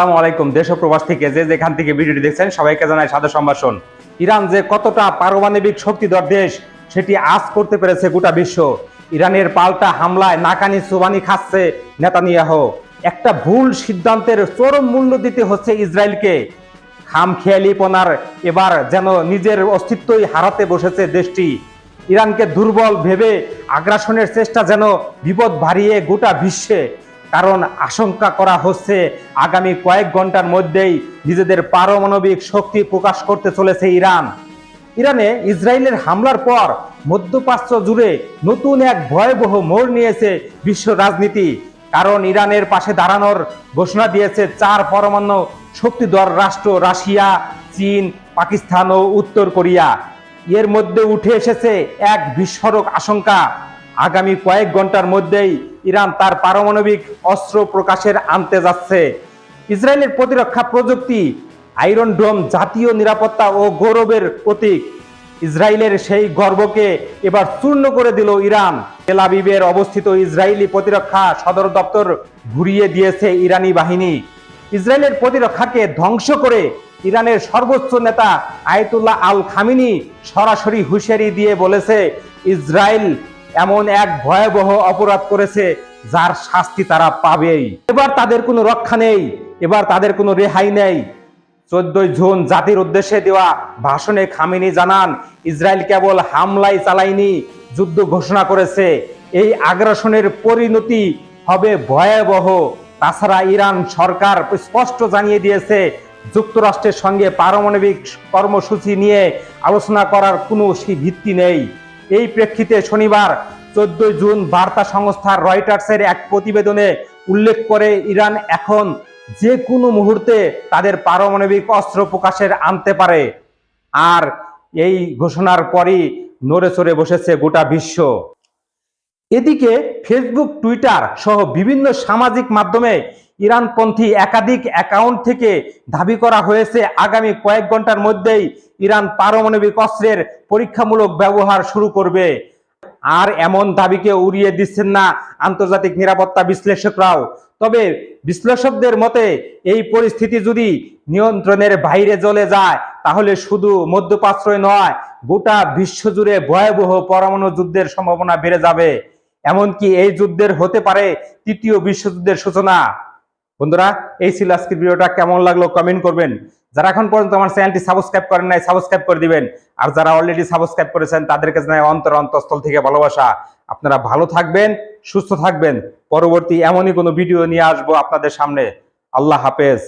আসসালামু আলাইকুম। দেশ প্রবাস থেকে যে যেখান থেকে ভিডিওটি দেখছেন, সবাইকে সাদর সম্ভাষণ। ইরান যে কতটা পারমাণবিক শক্তিধর দেশ, সেটি আজ করতে পেরেছে গোটা বিশ্ব। ইরানের পাল্টা হামলায় নাকানি সুবানি খাচ্ছে নেতানিয়াহ। একটা ভুল সিদ্ধান্তের চরম মূল্য দিতে হচ্ছে ইসরায়েলকে। খামখেয়ালিপনার এবার যেন নিজের অস্তিত্বই হারাতে বসেছে দেশটি। ইরানকে দুর্বল ভেবে আগ্রাসনের চেষ্টা যেন বিপদ বাড়িয়ে গোটা বিশ্বে কারণ আশঙ্কা করা হচ্ছে আগামী কয়েক ঘণ্টার মধ্যেই নিজেদের পারমাণবিক শক্তি প্রকাশ করতে চলেছে ইরান। ইরানে ইসরায়েলের হামলার পর মধ্যপ্রাচ্য জুড়ে নতুন এক ভয়াবহ মোড় নিয়েছে বিশ্ব রাজনীতি। কারণ ইরানের পাশে দাঁড়ানোর ঘোষণা দিয়েছে চার পরমাণু শক্তিধর রাষ্ট্র রাশিয়া, চীন, পাকিস্তান ও উত্তর কোরিয়া। এর মধ্যে উঠে এসেছে এক বিস্ফোরক আশঙ্কা। আগামী কয়েক ঘণ্টার মধ্যেই ইরান তার পারমাণবিক অস্ত্র প্রকাশের আনতে যাচ্ছে। ইসরায়েলের প্রতিরক্ষা প্রযুক্তি আয়রন ডোম জাতীয় নিরাপত্তা ও গৌরবের প্রতীক। ইসরায়েলের সেই গর্বকে এবার চূর্ণ করে দিল ইরান। তেলাবিবের অবস্থিত ইসরায়েলি প্রতিরক্ষা সদর দপ্তর ঘুরিয়ে দিয়েছে ইরানি বাহিনী। ইসরায়েলের প্রতিরক্ষাকে ধ্বংস করে ইরানের সর্বোচ্চ নেতা আয়তুল্লাহ আল খামিনি সরাসরি হুঁশিয়ারি দিয়ে বলেছে, ইসরায়েল এমন এক ভয়াবহ অপরাধ করেছে যার শাস্তি তারা পাবেই। এবার তাদের কোনো রক্ষা নেই, এবার তাদের কোনো রেহাই নেই। চোদ্দই জুন জাতির উদ্দেশ্যে দেওয়া ভাষণে খামিনি জানান, ইসরায়েল কেবল হামলাই চালায়নি, যুদ্ধ ঘোষণা করেছে। এই আগ্রাসনের পরিণতি হবে ভয়াবহ। তাছাড়া ইরান সরকার স্পষ্ট জানিয়ে দিয়েছে, যুক্তরাষ্ট্রের সঙ্গে পারমাণবিক কর্মসূচি নিয়ে আলোচনা করার কোনো ভিত্তি নেই। এই প্রেক্ষিতে শনিবার চোদ্দই জুন বার্তা সংস্থা রয়টার্সের এক প্রতিবেদনে উল্লেখ করে ইরান এখন যে কোনো মুহূর্তে তাদের পারমাণবিক অস্ত্র প্রকাশের আনতে পারে। আর এই ঘোষণার পরই নড়ে চড়ে বসেছে গোটা বিশ্ব। এদিকে ফেসবুক, টুইটার সহ বিভিন্ন সামাজিক মাধ্যমে ইরানপন্থী একাধিক অ্যাকাউন্ট থেকে দাবি করা হয়েছে, আগামী কয়েক ঘণ্টার মধ্যেই ইরান পারমাণবিক অস্ত্রের পরীক্ষামূলক ব্যবহার শুরু করবে। আর এমন দাবিকে উড়িয়ে দিচ্ছেন না আন্তর্জাতিক নিরাপত্তা বিশ্লেষকরাও। তবে বিশ্লেষকদের মতে, এই পরিস্থিতি যদি নিয়ন্ত্রণের বাইরে চলে যায়, তাহলে শুধু মধ্যপ্রাচ্যই নয়, গোটা বিশ্বজুড়ে ভয়াবহ পরমাণু যুদ্ধের সম্ভাবনা বেড়ে যাবে। এমনকি এই যুদ্ধের হতে পারে তৃতীয় বিশ্বযুদ্ধের সূচনা। বন্ধুরা, এই ছিল আজকের ভিডিওটা। কেমন লাগল কমেন্ট করবেন। যারা এখন পর্যন্ত আমার চ্যানেলটি সাবস্ক্রাইব করেন নাই সাবস্ক্রাইব করে দিবেন। আর যারা অলরেডি সাবস্ক্রাইব করেছেন তাদেরকে জানাই অন্তর, অন্তঃস্থল থেকে ভালোবাসা। আপনারা ভালো থাকবেন, সুস্থ থাকবেন। পরবর্তী এমনই কোনো ভিডিও নিয়ে আসব আপনাদের সামনে। আল্লাহ হাফেজ।